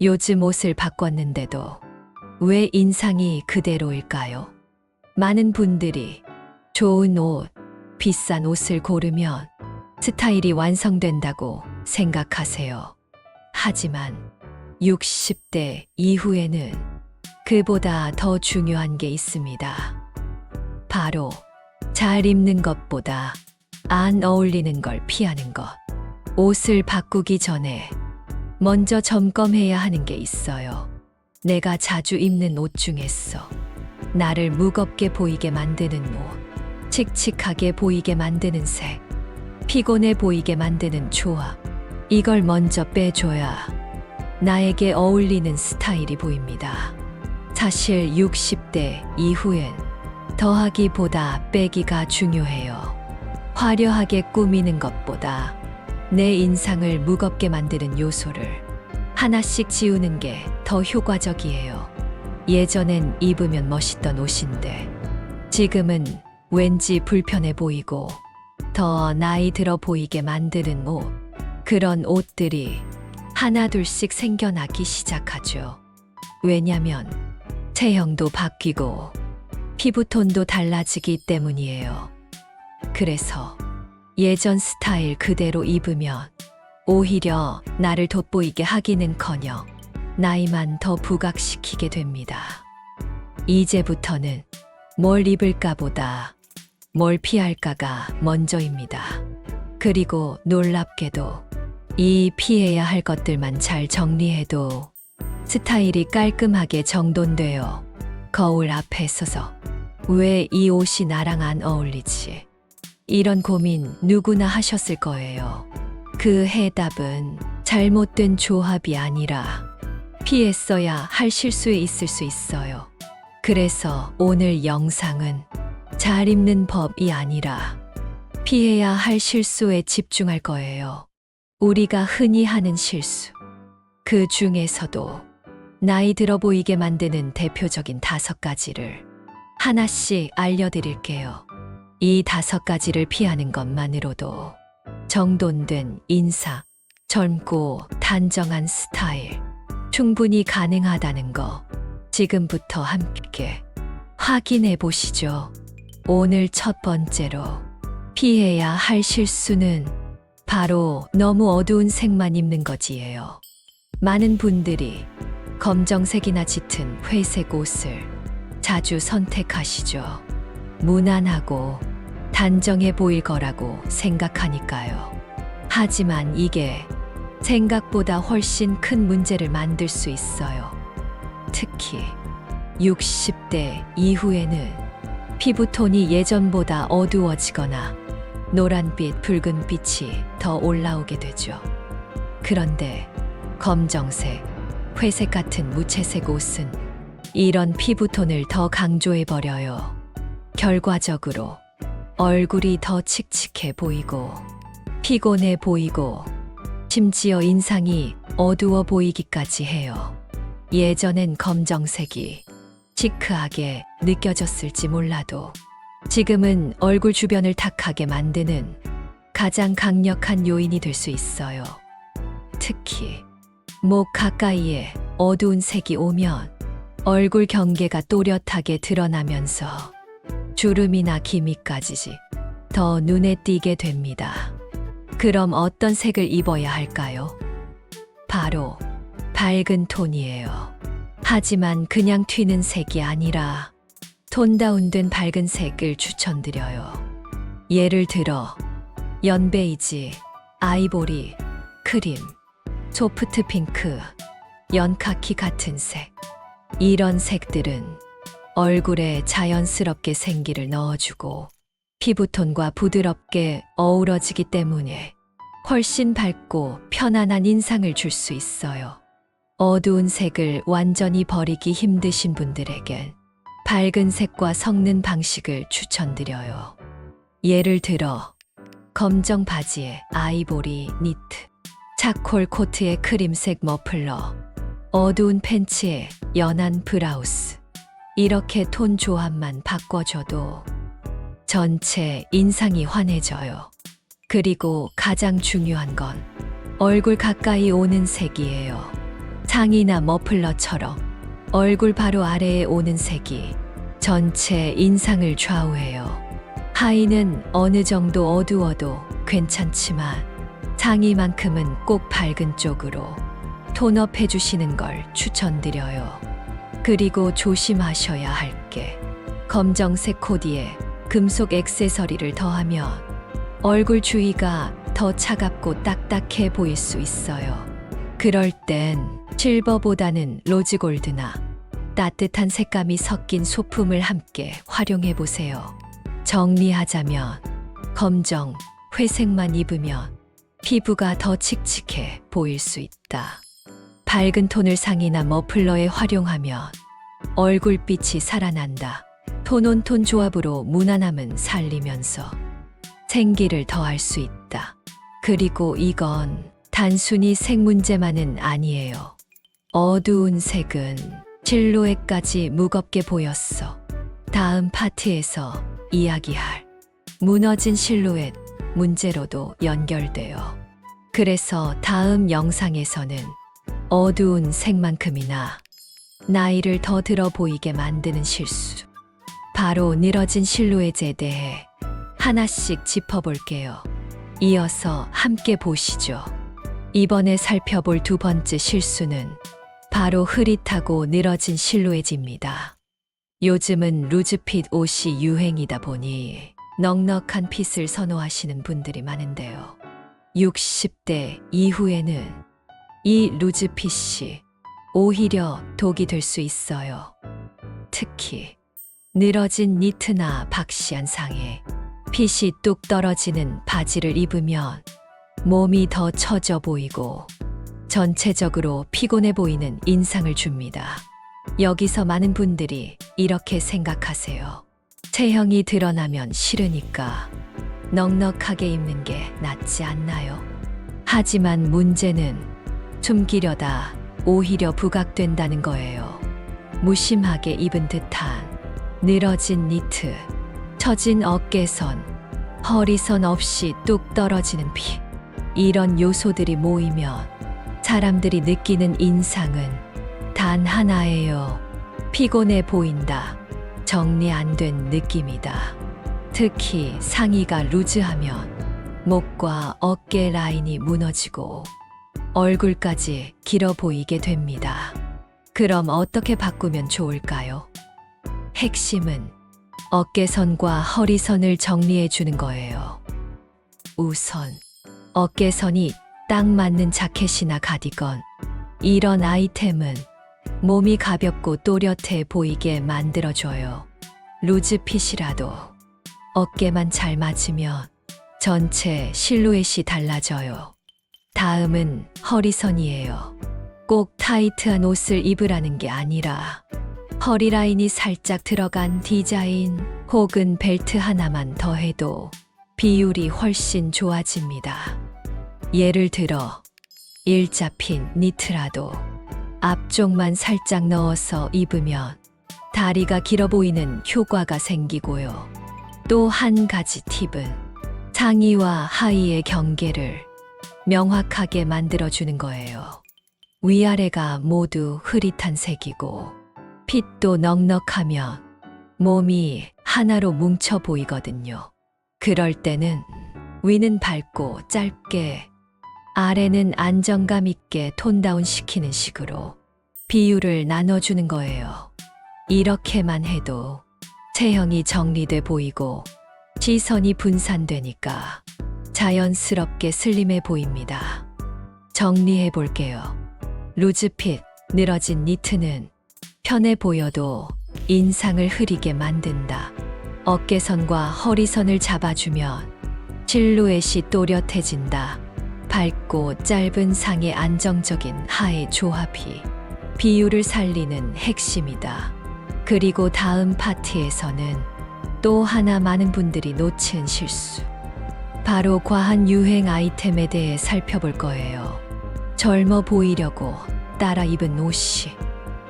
요즘 옷을 바꿨는데도 왜 인상이 그대로일까요? 많은 분들이 좋은 옷, 비싼 옷을 고르면 스타일이 완성된다고 생각하세요. 하지만 60대 이후에는 그보다 더 중요한 게 있습니다. 바로 잘 입는 것보다 안 어울리는 걸 피하는 것. 옷을 바꾸기 전에 먼저 점검해야 하는 게 있어요. 내가 자주 입는 옷 중에서 나를 무겁게 보이게 만드는 옷, 칙칙하게 보이게 만드는 색, 피곤해 보이게 만드는 조합. 이걸 먼저 빼줘야 나에게 어울리는 스타일이 보입니다. 사실 60대 이후엔 더하기보다 빼기가 중요해요. 화려하게 꾸미는 것보다 내 인상을 무겁게 만드는 요소를 하나씩 지우는 게 더 효과적이에요. 예전엔 입으면 멋있던 옷인데 지금은 왠지 불편해 보이고 더 나이 들어 보이게 만드는 옷. 그런 옷들이 하나둘씩 생겨나기 시작하죠. 왜냐면 체형도 바뀌고 피부톤도 달라지기 때문이에요. 그래서 예전 스타일 그대로 입으면 오히려 나를 돋보이게 하기는커녕 나이만 더 부각시키게 됩니다. 이제부터는 뭘 입을까보다 뭘 피할까가 먼저입니다. 그리고 놀랍게도 이 피해야 할 것들만 잘 정리해도 스타일이 깔끔하게 정돈되어 거울 앞에 서서 왜 이 옷이 나랑 안 어울리지? 이런 고민 누구나 하셨을 거예요. 그 해답은 잘못된 조합이 아니라 피했어야 할 실수에 있을 수 있어요. 그래서 오늘 영상은 잘 입는 법이 아니라 피해야 할 실수에 집중할 거예요. 우리가 흔히 하는 실수. 그 중에서도 나이 들어 보이게 만드는 대표적인 다섯 가지를 하나씩 알려드릴게요. 이 다섯 가지를 피하는 것만으로도 정돈된 인상, 젊고 단정한 스타일, 충분히 가능하다는 거 지금부터 함께 확인해 보시죠. 오늘 첫 번째로 피해야 할 실수는 바로 너무 어두운 색만 입는 거지예요. 많은 분들이 검정색이나 짙은 회색 옷을 자주 선택하시죠. 무난하고 단정해 보일 거라고 생각하니까요. 하지만 이게 생각보다 훨씬 큰 문제를 만들 수 있어요. 특히 60대 이후에는 피부톤이 예전보다 어두워지거나 노란빛, 붉은빛이 더 올라오게 되죠. 그런데 검정색, 회색 같은 무채색 옷은 이런 피부톤을 더 강조해버려요. 결과적으로 얼굴이 더 칙칙해 보이고 피곤해 보이고 심지어 인상이 어두워 보이기까지 해요. 예전엔 검정색이 시크하게 느껴졌을지 몰라도 지금은 얼굴 주변을 탁하게 만드는 가장 강력한 요인이 될 수 있어요. 특히 목 가까이에 어두운 색이 오면 얼굴 경계가 또렷하게 드러나면서 주름이나 기미까지 더 눈에 띄게 됩니다. 그럼 어떤 색을 입어야 할까요? 바로 밝은 톤이에요. 하지만 그냥 튀는 색이 아니라 톤 다운된 밝은 색을 추천드려요. 예를 들어 연베이지, 아이보리, 크림, 소프트 핑크, 연카키 같은 색. 이런 색들은 얼굴에 자연스럽게 생기를 넣어주고 피부톤과 부드럽게 어우러지기 때문에 훨씬 밝고 편안한 인상을 줄 수 있어요. 어두운 색을 완전히 버리기 힘드신 분들에겐 밝은 색과 섞는 방식을 추천드려요. 예를 들어 검정 바지에 아이보리 니트, 차콜 코트에 크림색 머플러, 어두운 팬츠에 연한 브라우스. 이렇게 톤 조합만 바꿔줘도 전체 인상이 환해져요. 그리고 가장 중요한 건 얼굴 가까이 오는 색이에요. 상의나 머플러처럼 얼굴 바로 아래에 오는 색이 전체 인상을 좌우해요. 하의는 어느 정도 어두워도 괜찮지만 상의만큼은 꼭 밝은 쪽으로 톤업 해주시는 걸 추천드려요. 그리고 조심하셔야 할 게 검정색 코디에 금속 액세서리를 더하면 얼굴 주위가 더 차갑고 딱딱해 보일 수 있어요. 그럴 땐 실버보다는 로즈골드나 따뜻한 색감이 섞인 소품을 함께 활용해 보세요. 정리하자면 검정, 회색만 입으면 피부가 더 칙칙해 보일 수 있다. 밝은 톤을 상이나 머플러에 활용하면 얼굴빛이 살아난다. 톤 온 톤 조합으로 무난함은 살리면서 생기를 더할 수 있다. 그리고 이건 단순히 색 문제만은 아니에요. 어두운 색은 실루엣까지 무겁게 보였어. 다음 파트에서 이야기할 무너진 실루엣 문제로도 연결돼요. 그래서 다음 영상에서는 어두운 색만큼이나 나이를 더 들어 보이게 만드는 실수. 바로 늘어진 실루엣에 대해 하나씩 짚어볼게요. 이어서 함께 보시죠. 이번에 살펴볼 두 번째 실수는 바로 흐릿하고 늘어진 실루엣입니다. 요즘은 루즈핏 옷이 유행이다 보니 넉넉한 핏을 선호하시는 분들이 많은데요. 60대 이후에는 이 루즈핏이 오히려 독이 될 수 있어요. 특히 늘어진 니트나 박시한 상에 핏이 뚝 떨어지는 바지를 입으면 몸이 더 처져 보이고 전체적으로 피곤해 보이는 인상을 줍니다. 여기서 많은 분들이 이렇게 생각하세요. 체형이 드러나면 싫으니까 넉넉하게 입는 게 낫지 않나요? 하지만 문제는 숨기려다 오히려 부각된다는 거예요. 무심하게 입은 듯한 늘어진 니트, 처진 어깨선, 허리선 없이 뚝 떨어지는 피. 이런 요소들이 모이면 사람들이 느끼는 인상은 단 하나예요. 피곤해 보인다. 정리 안 된 느낌이다. 특히 상의가 루즈하면 목과 어깨 라인이 무너지고 얼굴까지 길어 보이게 됩니다. 그럼 어떻게 바꾸면 좋을까요? 핵심은 어깨선과 허리선을 정리해 주는 거예요. 우선 어깨선이 딱 맞는 자켓이나 가디건 이런 아이템은 몸이 가볍고 또렷해 보이게 만들어줘요. 루즈핏이라도 어깨만 잘 맞으면 전체 실루엣이 달라져요. 다음은 허리선이에요. 꼭 타이트한 옷을 입으라는 게 아니라 허리 라인이 살짝 들어간 디자인 혹은 벨트 하나만 더해도 비율이 훨씬 좋아집니다. 예를 들어 일자 핀 니트라도 앞쪽만 살짝 넣어서 입으면 다리가 길어 보이는 효과가 생기고요. 또 한 가지 팁은 상의와 하의의 경계를 명확하게 만들어주는 거예요. 위아래가 모두 흐릿한 색이고 핏도 넉넉하면 몸이 하나로 뭉쳐 보이거든요. 그럴 때는 위는 밝고 짧게 아래는 안정감 있게 톤다운 시키는 식으로 비율을 나눠주는 거예요. 이렇게만 해도 체형이 정리돼 보이고 시선이 분산되니까 자연스럽게 슬림해 보입니다. 정리해 볼게요. 루즈핏, 늘어진 니트는 편해 보여도 인상을 흐리게 만든다. 어깨선과 허리선을 잡아주면 실루엣이 또렷해진다. 밝고 짧은 상의 안정적인 하의 조합이 비율을 살리는 핵심이다. 그리고 다음 파트에서는 또 하나 많은 분들이 놓친 실수. 바로 과한 유행 아이템에 대해 살펴볼 거예요. 젊어 보이려고 따라 입은 옷이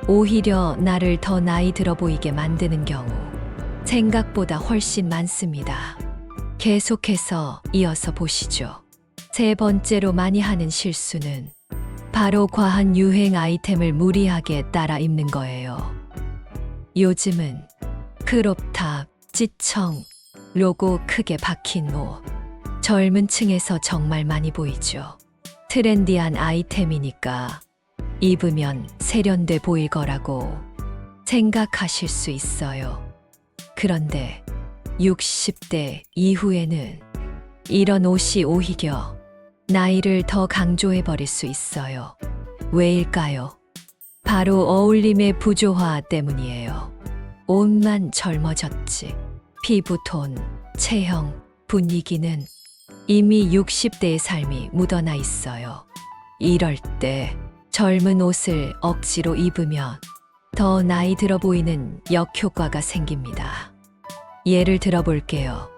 오히려 나를 더 나이 들어 보이게 만드는 경우 생각보다 훨씬 많습니다. 계속해서 이어서 보시죠. 세 번째로 많이 하는 실수는 바로 과한 유행 아이템을 무리하게 따라 입는 거예요. 요즘은 크롭탑, 찌청, 로고 크게 박힌 옷. 젊은 층에서 정말 많이 보이죠. 트렌디한 아이템이니까 입으면 세련돼 보일 거라고 생각하실 수 있어요. 그런데 60대 이후에는 이런 옷이 오히려 나이를 더 강조해 버릴 수 있어요. 왜일까요? 바로 어울림의 부조화 때문이에요. 옷만 젊어졌지. 피부톤, 체형, 분위기는 이미 60대의 삶이 묻어나 있어요. 이럴 때 젊은 옷을 억지로 입으면 더 나이 들어 보이는 역효과가 생깁니다. 예를 들어 볼게요.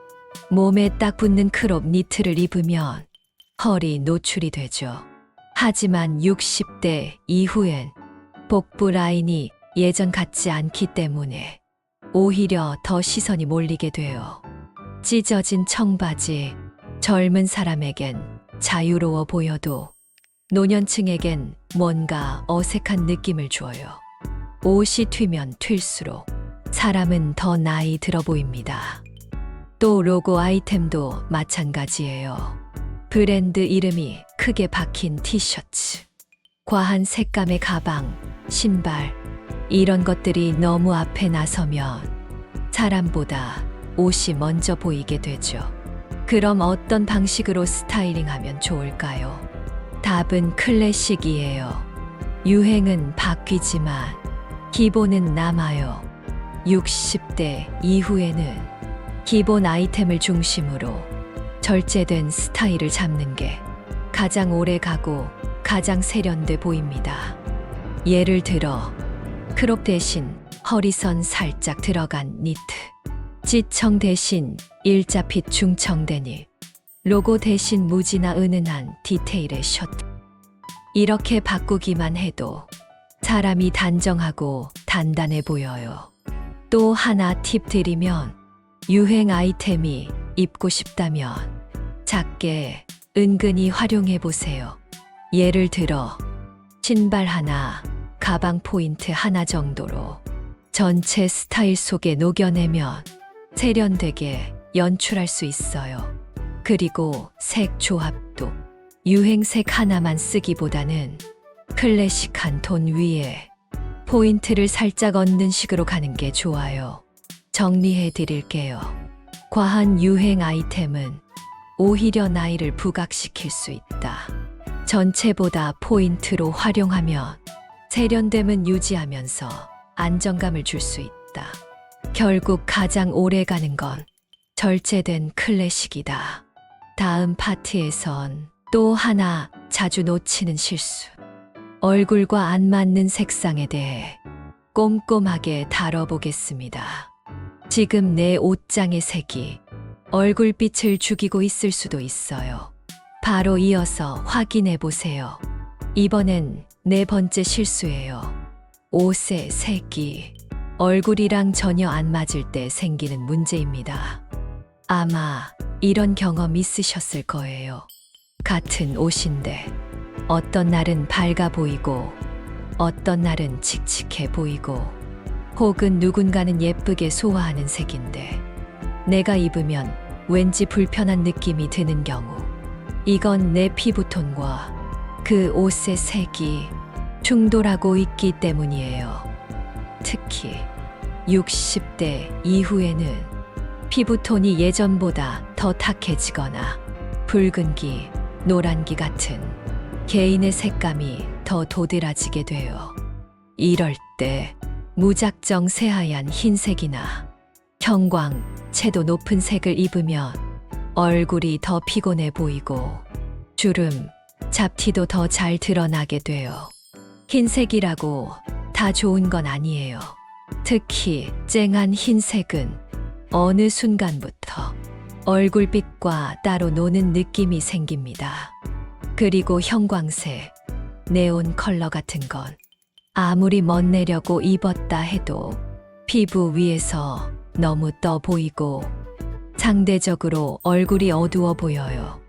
몸에 딱 붙는 크롭 니트를 입으면 허리 노출이 되죠. 하지만 60대 이후엔 복부 라인이 예전 같지 않기 때문에 오히려 더 시선이 몰리게 돼요. 찢어진 청바지, 젊은 사람에겐 자유로워 보여도 노년층에겐 뭔가 어색한 느낌을 줘요. 옷이 튀면 튈수록 사람은 더 나이 들어 보입니다. 또 로고 아이템도 마찬가지예요. 브랜드 이름이 크게 박힌 티셔츠, 과한 색감의 가방, 신발, 이런 것들이 너무 앞에 나서면 사람보다 옷이 먼저 보이게 되죠. 그럼 어떤 방식으로 스타일링하면 좋을까요? 답은 클래식이에요. 유행은 바뀌지만 기본은 남아요. 60대 이후에는 기본 아이템을 중심으로 절제된 스타일을 잡는 게 가장 오래 가고 가장 세련돼 보입니다. 예를 들어 크롭 대신 허리선 살짝 들어간 니트, 지청 대신 일자핏 중청되니 로고 대신 무지나 은은한 디테일의 셔츠. 이렇게 바꾸기만 해도 사람이 단정하고 단단해 보여요. 또 하나 팁 드리면 유행 아이템이 입고 싶다면 작게 은근히 활용해 보세요. 예를 들어 신발 하나, 가방 포인트 하나 정도로 전체 스타일 속에 녹여내면 세련되게 연출할 수 있어요. 그리고 색 조합도 유행색 하나만 쓰기보다는 클래식한 톤 위에 포인트를 살짝 얹는 식으로 가는 게 좋아요. 정리해 드릴게요. 과한 유행 아이템은 오히려 나이를 부각시킬 수 있다. 전체보다 포인트로 활용하면 세련됨은 유지하면서 안정감을 줄 수 있다. 결국 가장 오래 가는 건 절제된 클래식이다. 다음 파트에선 또 하나 자주 놓치는 실수. 얼굴과 안 맞는 색상에 대해 꼼꼼하게 다뤄보겠습니다. 지금 내 옷장의 색이 얼굴빛을 죽이고 있을 수도 있어요. 바로 이어서 확인해 보세요. 이번엔 네 번째 실수예요. 옷의 색이 얼굴이랑 전혀 안 맞을 때 생기는 문제입니다. 아마 이런 경험 있으셨을 거예요. 같은 옷인데 어떤 날은 밝아 보이고 어떤 날은 칙칙해 보이고 혹은 누군가는 예쁘게 소화하는 색인데 내가 입으면 왠지 불편한 느낌이 드는 경우 이건 내 피부톤과 그 옷의 색이 충돌하고 있기 때문이에요. 특히 60대 이후에는 피부톤이 예전보다 더 탁해지거나 붉은기, 노란기 같은 개인의 색감이 더 도드라지게 돼요. 이럴 때 무작정 새하얀 흰색이나 형광, 채도 높은 색을 입으면 얼굴이 더 피곤해 보이고 주름, 잡티도 더 잘 드러나게 돼요. 흰색이라고 다 좋은 건 아니에요. 특히 쨍한 흰색은 어느 순간부터 얼굴빛과 따로 노는 느낌이 생깁니다. 그리고 형광색, 네온 컬러 같은 건 아무리 멋내려고 입었다 해도 피부 위에서 너무 떠 보이고 상대적으로 얼굴이 어두워 보여요.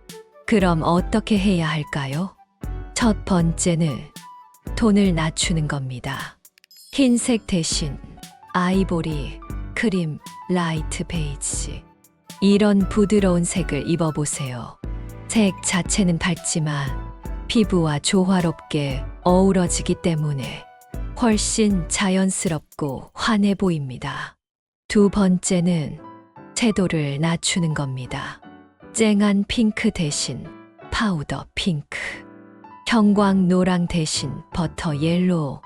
그럼 어떻게 해야 할까요? 첫 번째는 톤을 낮추는 겁니다. 흰색 대신 아이보리, 크림, 라이트 베이지. 이런 부드러운 색을 입어보세요. 색 자체는 밝지만 피부와 조화롭게 어우러지기 때문에 훨씬 자연스럽고 환해 보입니다. 두 번째는 채도를 낮추는 겁니다. 쨍한 핑크 대신 파우더 핑크. 형광 노랑 대신 버터 옐로우.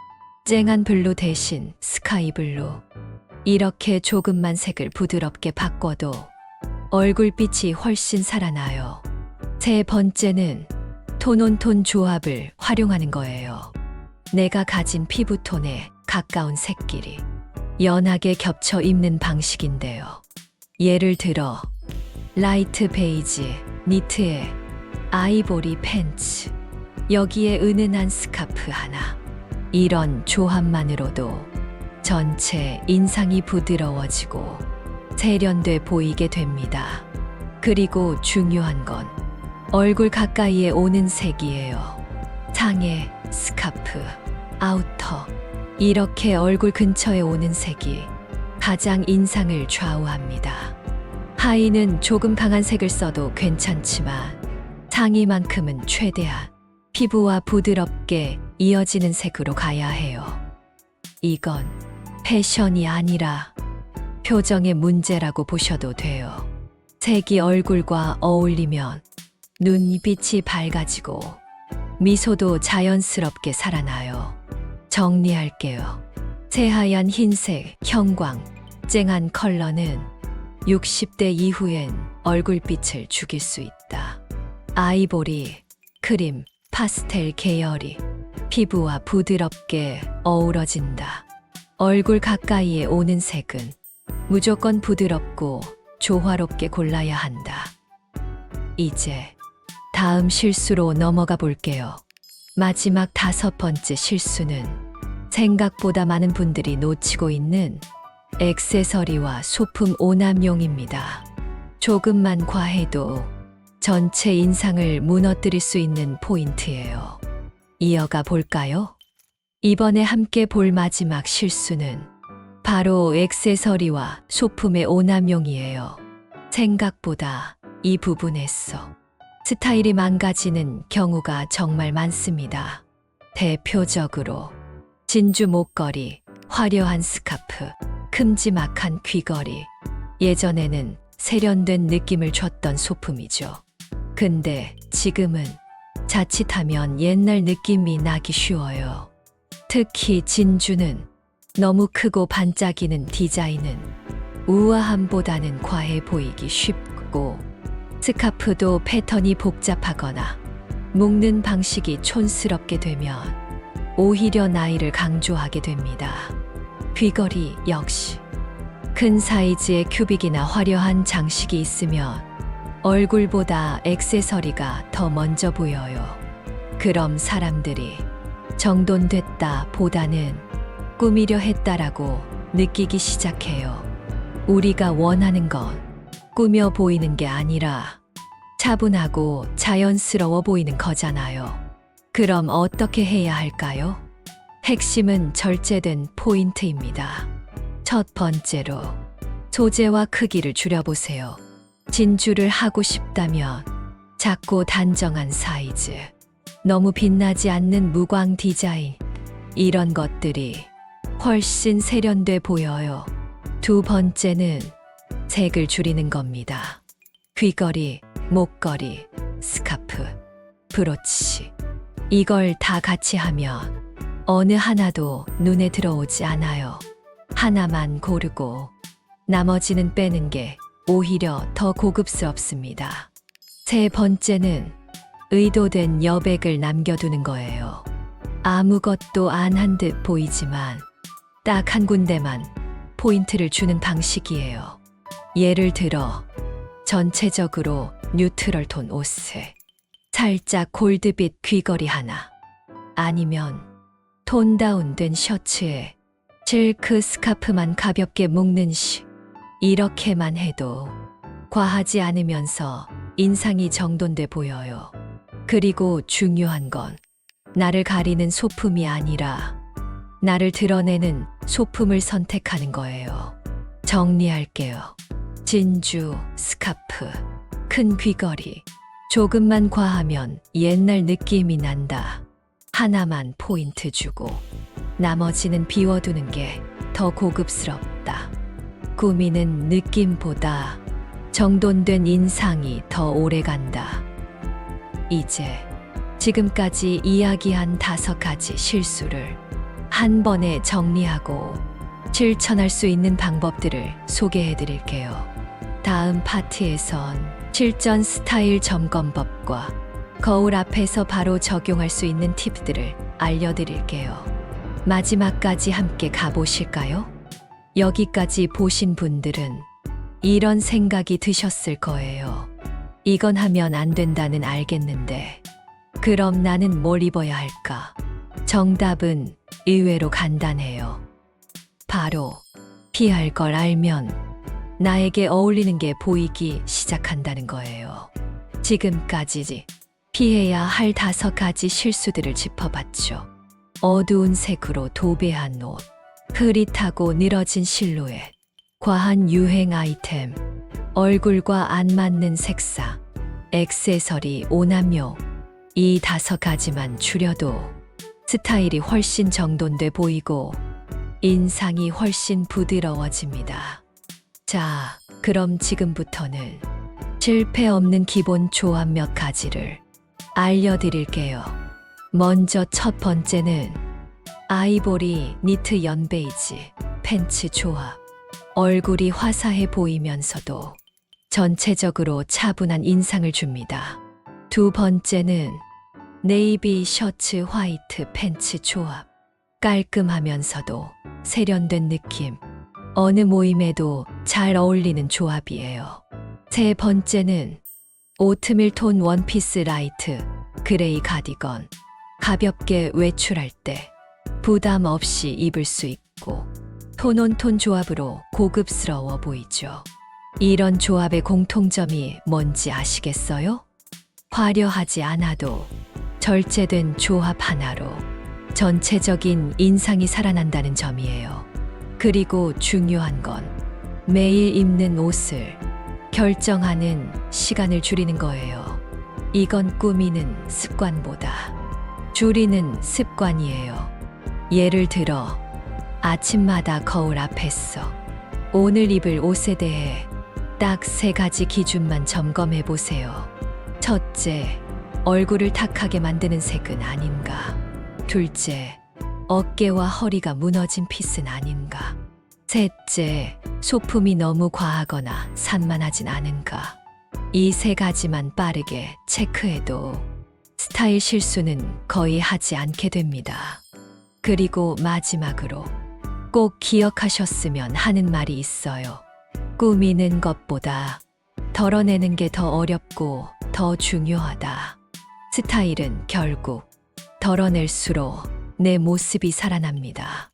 쨍한 블루 대신 스카이 블루. 이렇게 조금만 색을 부드럽게 바꿔도 얼굴빛이 훨씬 살아나요. 세 번째는 톤온톤 조합을 활용하는 거예요. 내가 가진 피부톤에 가까운 색끼리 연하게 겹쳐 입는 방식인데요. 예를 들어 라이트 베이지, 니트에 아이보리 팬츠, 여기에 은은한 스카프 하나. 이런 조합만으로도 전체 인상이 부드러워지고 세련돼 보이게 됩니다. 그리고 중요한 건 얼굴 가까이에 오는 색이에요. 상의, 스카프, 아우터. 이렇게 얼굴 근처에 오는 색이 가장 인상을 좌우합니다. 하의는 조금 강한 색을 써도 괜찮지만 상의만큼은 최대한 피부와 부드럽게 이어지는 색으로 가야 해요. 이건 패션이 아니라 표정의 문제라고 보셔도 돼요. 색이 얼굴과 어울리면 눈빛이 밝아지고 미소도 자연스럽게 살아나요. 정리할게요. 새하얀 흰색, 형광, 쨍한 컬러는 60대 이후엔 얼굴빛을 죽일 수 있다. 아이보리, 크림, 파스텔 계열이 피부와 부드럽게 어우러진다. 얼굴 가까이에 오는 색은 무조건 부드럽고 조화롭게 골라야 한다. 이제 다음 실수로 넘어가 볼게요. 마지막 다섯 번째 실수는 생각보다 많은 분들이 놓치고 있는 액세서리와 소품 오남용입니다. 조금만 과해도 전체 인상을 무너뜨릴 수 있는 포인트예요. 이어가 볼까요? 이번에 함께 볼 마지막 실수는 바로 액세서리와 소품의 오남용이에요. 생각보다 이 부분에서 스타일이 망가지는 경우가 정말 많습니다. 대표적으로 진주 목걸이, 화려한 스카프, 큼지막한 귀걸이. 예전에는 세련된 느낌을 줬던 소품이죠. 근데 지금은 자칫하면 옛날 느낌이 나기 쉬워요. 특히 진주는 너무 크고 반짝이는 디자인은 우아함보다는 과해 보이기 쉽고 스카프도 패턴이 복잡하거나 묶는 방식이 촌스럽게 되면 오히려 나이를 강조하게 됩니다. 귀걸이 역시 큰 사이즈의 큐빅이나 화려한 장식이 있으면 얼굴보다 액세서리가 더 먼저 보여요. 그럼 사람들이 정돈됐다 보다는 꾸미려 했다라고 느끼기 시작해요. 우리가 원하는 건 꾸며 보이는 게 아니라 차분하고 자연스러워 보이는 거잖아요. 그럼 어떻게 해야 할까요? 핵심은 절제된 포인트입니다. 첫 번째로 소재와 크기를 줄여보세요. 진주를 하고 싶다면 작고 단정한 사이즈, 너무 빛나지 않는 무광 디자인, 이런 것들이 훨씬 세련돼 보여요. 두 번째는 색을 줄이는 겁니다. 귀걸이, 목걸이, 스카프, 브로치. 이걸 다 같이 하면 어느 하나도 눈에 들어오지 않아요. 하나만 고르고 나머지는 빼는 게 오히려 더 고급스럽습니다. 세 번째는 의도된 여백을 남겨두는 거예요. 아무것도 안 한 듯 보이지만 딱 한 군데만 포인트를 주는 방식이에요. 예를 들어 전체적으로 뉴트럴 톤 옷에 살짝 골드빛 귀걸이 하나 아니면 톤 다운된 셔츠에 실크 스카프만 가볍게 묶는 식 이렇게만 해도 과하지 않으면서 인상이 정돈돼 보여요. 그리고 중요한 건 나를 가리는 소품이 아니라 나를 드러내는 소품을 선택하는 거예요. 정리할게요. 진주, 스카프, 큰 귀걸이. 조금만 과하면 옛날 느낌이 난다. 하나만 포인트 주고 나머지는 비워두는 게 더 고급스럽다. 꾸미는 느낌보다 정돈된 인상이 더 오래 간다. 이제 지금까지 이야기한 다섯 가지 실수를 한 번에 정리하고 실천할 수 있는 방법들을 소개해 드릴게요. 다음 파트에선 실전 스타일 점검법과 거울 앞에서 바로 적용할 수 있는 팁들을 알려드릴게요. 마지막까지 함께 가보실까요? 여기까지 보신 분들은 이런 생각이 드셨을 거예요. 이건 하면 안 된다는 알겠는데, 그럼 나는 뭘 입어야 할까? 정답은 의외로 간단해요. 바로 피할 걸 알면 나에게 어울리는 게 보이기 시작한다는 거예요. 지금까지 피해야 할 다섯 가지 실수들을 짚어봤죠. 어두운 색으로 도배한 옷, 흐릿하고 늘어진 실루엣, 과한 유행 아이템, 얼굴과 안 맞는 색상, 액세서리 오남용, 이 다섯 가지만 줄여도 스타일이 훨씬 정돈돼 보이고 인상이 훨씬 부드러워집니다. 자, 그럼 지금부터는 실패 없는 기본 조합 몇 가지를 알려드릴게요. 먼저 첫 번째는 아이보리 니트 연베이지 팬츠 조합. 얼굴이 화사해 보이면서도 전체적으로 차분한 인상을 줍니다. 두 번째는 네이비 셔츠 화이트 팬츠 조합. 깔끔하면서도 세련된 느낌. 어느 모임에도 잘 어울리는 조합이에요. 세 번째는 오트밀 톤 원피스 라이트 그레이 가디건. 가볍게 외출할 때 부담 없이 입을 수 있고 톤온톤 조합으로 고급스러워 보이죠. 이런 조합의 공통점이 뭔지 아시겠어요? 화려하지 않아도 절제된 조합 하나로 전체적인 인상이 살아난다는 점이에요. 그리고 중요한 건 매일 입는 옷을 결정하는 시간을 줄이는 거예요. 이건 꾸미는 습관보다 줄이는 습관이에요. 예를 들어 아침마다 거울 앞에 서 오늘 입을 옷에 대해 딱 세 가지 기준만 점검해 보세요. 첫째, 얼굴을 탁하게 만드는 색은 아닌가. 둘째, 어깨와 허리가 무너진 핏은 아닌가. 셋째, 소품이 너무 과하거나 산만하진 않은가. 이 세 가지만 빠르게 체크해도 스타일 실수는 거의 하지 않게 됩니다. 그리고 마지막으로 꼭 기억하셨으면 하는 말이 있어요. 꾸미는 것보다 덜어내는 게 더 어렵고 더 중요하다. 스타일은 결국 덜어낼수록 내 모습이 살아납니다.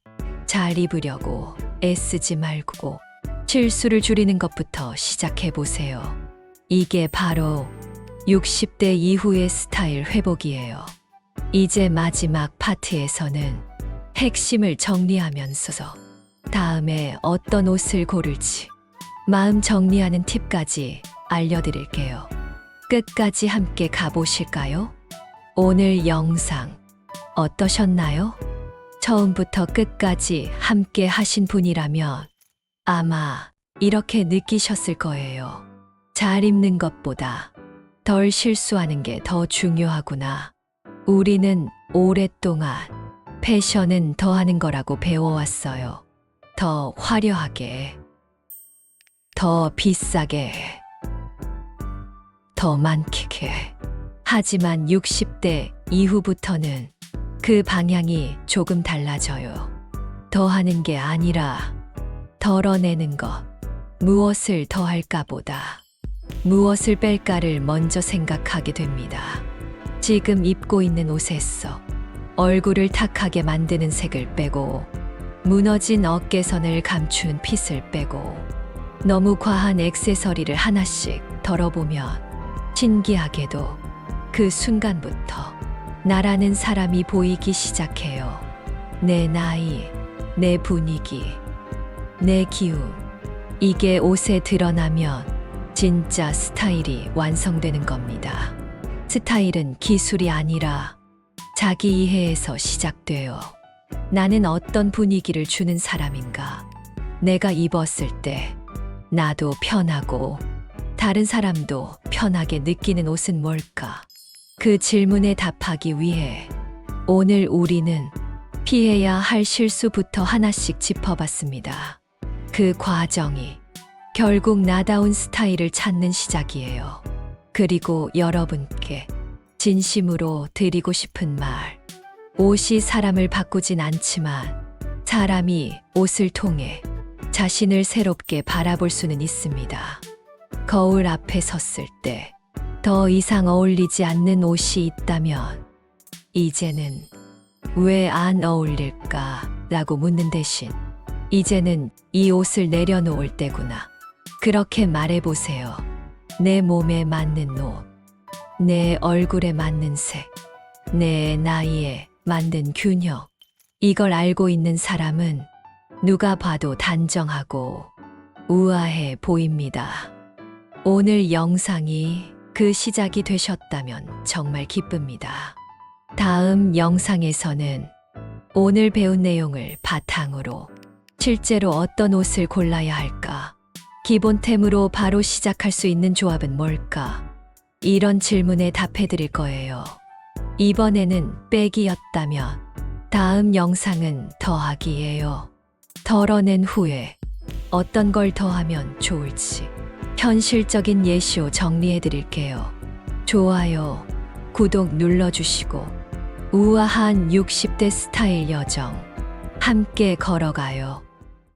잘 입으려고 애쓰지 말고 실수를 줄이는 것부터 시작해 보세요. 이게 바로 60대 이후의 스타일 회복이에요. 이제 마지막 파트에서는 핵심을 정리하면서 다음에 어떤 옷을 고를지 마음 정리하는 팁까지 알려드릴게요. 끝까지 함께 가보실까요? 오늘 영상 어떠셨나요? 처음부터 끝까지 함께 하신 분이라면 아마 이렇게 느끼셨을 거예요. 잘 입는 것보다 덜 실수하는 게 더 중요하구나. 우리는 오랫동안 패션은 더 하는 거라고 배워왔어요. 더 화려하게, 더 비싸게, 더 많게. 하지만 60대 이후부터는 그 방향이 조금 달라져요. 더 하는 게 아니라 덜어내는 것. 무엇을 더 할까 보다. 무엇을 뺄까를 먼저 생각하게 됩니다. 지금 입고 있는 옷에서 얼굴을 탁하게 만드는 색을 빼고 무너진 어깨선을 감춘 핏을 빼고 너무 과한 액세서리를 하나씩 덜어보면 신기하게도 그 순간부터 나라는 사람이 보이기 시작해요. 내 나이, 내 분위기, 내 기운. 이게 옷에 드러나면 진짜 스타일이 완성되는 겁니다. 스타일은 기술이 아니라 자기 이해에서 시작돼요. 나는 어떤 분위기를 주는 사람인가? 내가 입었을 때 나도 편하고 다른 사람도 편하게 느끼는 옷은 뭘까? 그 질문에 답하기 위해 오늘 우리는 피해야 할 실수부터 하나씩 짚어봤습니다. 그 과정이 결국 나다운 스타일을 찾는 시작이에요. 그리고 여러분께 진심으로 드리고 싶은 말. 옷이 사람을 바꾸진 않지만 사람이 옷을 통해 자신을 새롭게 바라볼 수는 있습니다. 거울 앞에 섰을 때 더 이상 어울리지 않는 옷이 있다면 이제는 왜 안 어울릴까? 라고 묻는 대신 이제는 이 옷을 내려놓을 때구나. 그렇게 말해보세요. 내 몸에 맞는 옷, 내 얼굴에 맞는 색, 내 나이에 맞는 균형. 이걸 알고 있는 사람은 누가 봐도 단정하고 우아해 보입니다. 오늘 영상이 그 시작이 되셨다면 정말 기쁩니다. 다음 영상에서는 오늘 배운 내용을 바탕으로 실제로 어떤 옷을 골라야 할까? 기본템으로 바로 시작할 수 있는 조합은 뭘까? 이런 질문에 답해 드릴 거예요. 이번에는 빼기였다면 다음 영상은 더하기예요. 덜어낸 후에 어떤 걸 더하면 좋을지 현실적인 예시로 정리해 드릴게요. 좋아요, 구독 눌러주시고 우아한 60대 스타일 여정 함께 걸어가요.